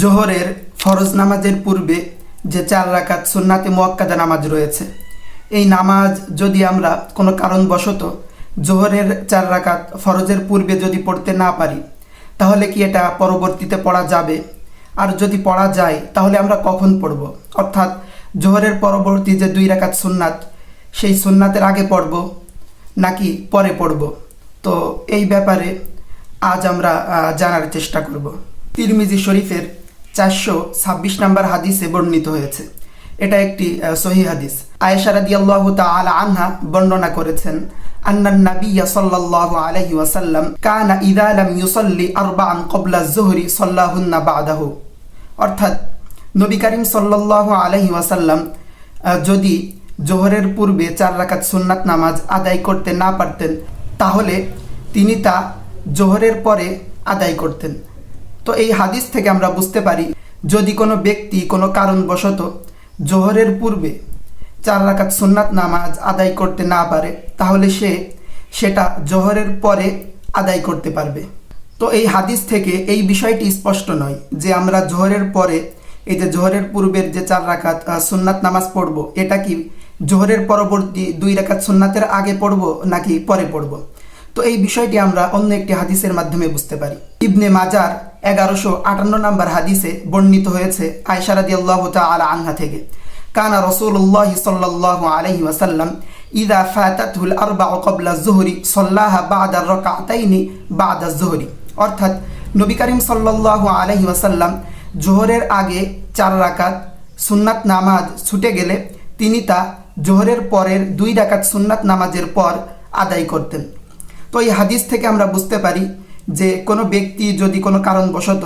জোহরের ফরজ নামাজের পূর্বে যে চার রাকাত সুন্নাতে মোয়াক্কাদা নামাজ রয়েছে। এই নামাজ যদি আমরা কোনো কারণবশত জোহরের চার রাকাত ফরজের পূর্বে যদি পড়তে না পারি, তাহলে কি এটা পরবর্তীতে পড়া যাবে? আর যদি পড়া যায়, তাহলে আমরা কখন পড়ব? অর্থাৎ জোহরের পরবর্তী যে দুই রাকাত সুন্নাত, সেই সুন্নাতের আগে পড়ব নাকি পরে পড়ব? তো এই ব্যাপারে আজ আমরা জানার চেষ্টা করব। তিরমিজি শরীফের চারশো ছাব্বিশ নম্বর হাদিসে বর্ণিত হয়েছে। এটা একটি সহি হাদিস। আয়েশা রাদিয়াল্লাহু তাআলা আনহা বর্ণনা করেছেন আন্নান নাবিয়্য সাল্লাল্লাহু আলাইহি ওয়াসাল্লাম কানা ইযা লাম ইউসাল্লি আরবাআন ক্বাবলা আয-যুহরি সাল্লাহুন্না বা'দাহু। অর্থাৎ নবী করিম সাল্লাল্লাহু আলাইহি ওয়াসাল্লাম যদি জোহরের পূর্বে চার রাকাত সুন্নাত নামাজ আদায় করতে না পারতেন, তাহলে তিনি তা জোহরের পরে আদায় করতেন। তো এই হাদিস থেকে আমরা বুঝতে পারি, যদি কোনো ব্যক্তি কোনো কারণবশত জোহরের পূর্বে চার রাকাত সুন্নাত নামাজ আদায় করতে না পারে, তাহলে সে সেটা জোহরের পরে আদায় করতে পারবে। তো এই হাদিস থেকে এই বিষয়টি স্পষ্ট নয় যে আমরা জোহরের পরে, এই যে জোহরের পূর্বের যে চার রাকাত সুন্নাত নামাজ পড়ব, এটা কি জোহরের পরবর্তী দুই রাকাত সুন্নাতের আগে পড়ব নাকি পরে পড়ব? তো এই বিষয়টি আমরা অন্য একটি হাদিসের মাধ্যমে বুঝতে পারি। ইবনে মাজার এগারোশো আটান্ন নম্বর হাদিসে বর্ণিত হয়েছে আয়সারাদি আল্লাহ তালা আনহা থেকে। কানা রসুল্লাহ সাল্লাহ আলহি ওয়াসাল্লাম, ইদা ফাতাতহুল আরবা কবলা জোহরি সল্লাহা বাদার রকাতাইনি বাদা জোহরি অর্থাৎ নবী করিম সাল্লাহ আলহি ওয়াসাল্লাম জোহরের আগে চার রাকাত সুন্নাত নামাজ ছুটে গেলে তিনি তা জোহরের পরের দুই রাকাত সুন্নাত নামাজের পর আদায় করতেন। তো এই হাদিস থেকে আমরা বুঝতে পারি যে কোনো ব্যক্তি যদি কোনো কারণবশত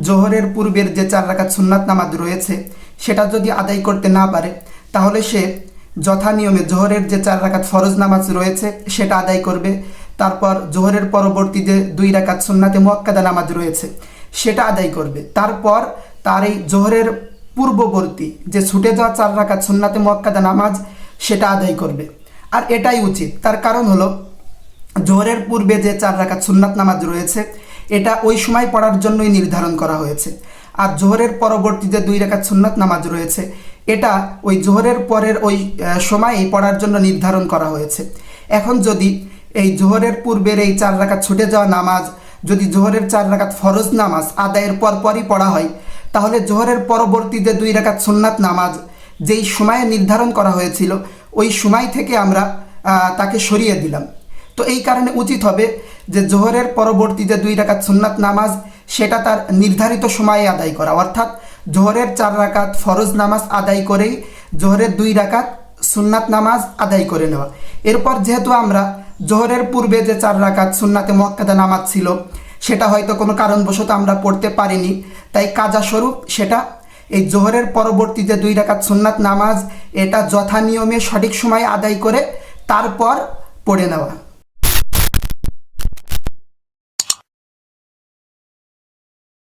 জোহরের পূর্বের যে চার রাকাত সুন্নাত নামাজ রয়েছে, সেটা যদি আদায় করতে না পারে, তাহলে সে যথা নিয়মে জোহরের যে চার রাকাত ফরজ নামাজ রয়েছে, সেটা আদায় করবে। তারপর জোহরের পরবর্তী যে দুই রাকাত সুন্নাতে মোয়াক্কাদা নামাজ রয়েছে, সেটা আদায় করবে। তারপর তার এই জোহরের পূর্ববর্তী যে ছুটে যাওয়া চার রাকাত সুন্নাতে মোয়াক্কাদা নামাজ, সেটা আদায় করবে। আর এটাই উচিত। তার কারণ হলো জোহরের পূর্বে যে চার রাকাত সুন্নাত নামাজ রয়েছে, এটা ওই সময় পড়ার জন্যই নির্ধারণ করা হয়েছে। আর জোহরের পরবর্তী যে দুই রাকাত সুন্নাত নামাজ রয়েছে, এটা ওই জোহরের পরের ওই সময়েই পড়ার জন্য নির্ধারণ করা হয়েছে। এখন যদি এই জোহরের পূর্বের এই চার রাকাত ছুটে যাওয়া নামাজ, যদি জোহরের চার রাকাত ফরজ নামাজ আদায়ের পর পরই পড়া হয়, তাহলে জোহরের পরবর্তী যে দুই রাকাত সুন্নাত নামাজ যেই সময়ে নির্ধারণ করা হয়েছিল, ওই সময় থেকে আমরা তাকে সরিয়ে দিলাম। তো এই কারণে উচিত হবে যে জোহরের পরবর্তী যে দুই রাকাত সুন্নাত নামাজ, সেটা তার নির্ধারিত সময়ে আদায় করা। অর্থাৎ জোহরের চার রাকাত ফরজ নামাজ আদায় করেই জোহরের দুই রাকাত সুন্নাত নামাজ আদায় করে নেওয়া। এরপর যেহেতু আমরা জোহরের পূর্বে যে চার রাকাত সুন্নাতে মক্কাদা নামাজ ছিল, সেটা হয়তো কোনো কারণবশত আমরা পড়তে পারিনি, তাই কাজা স্বরূপ সেটা এই জোহরের পরবর্তী যে দুই রাকাত সুন্নাত নামাজ, এটা যথা নিয়মে সঠিক সময়ে আদায় করে তারপর পড়ে নেওয়া।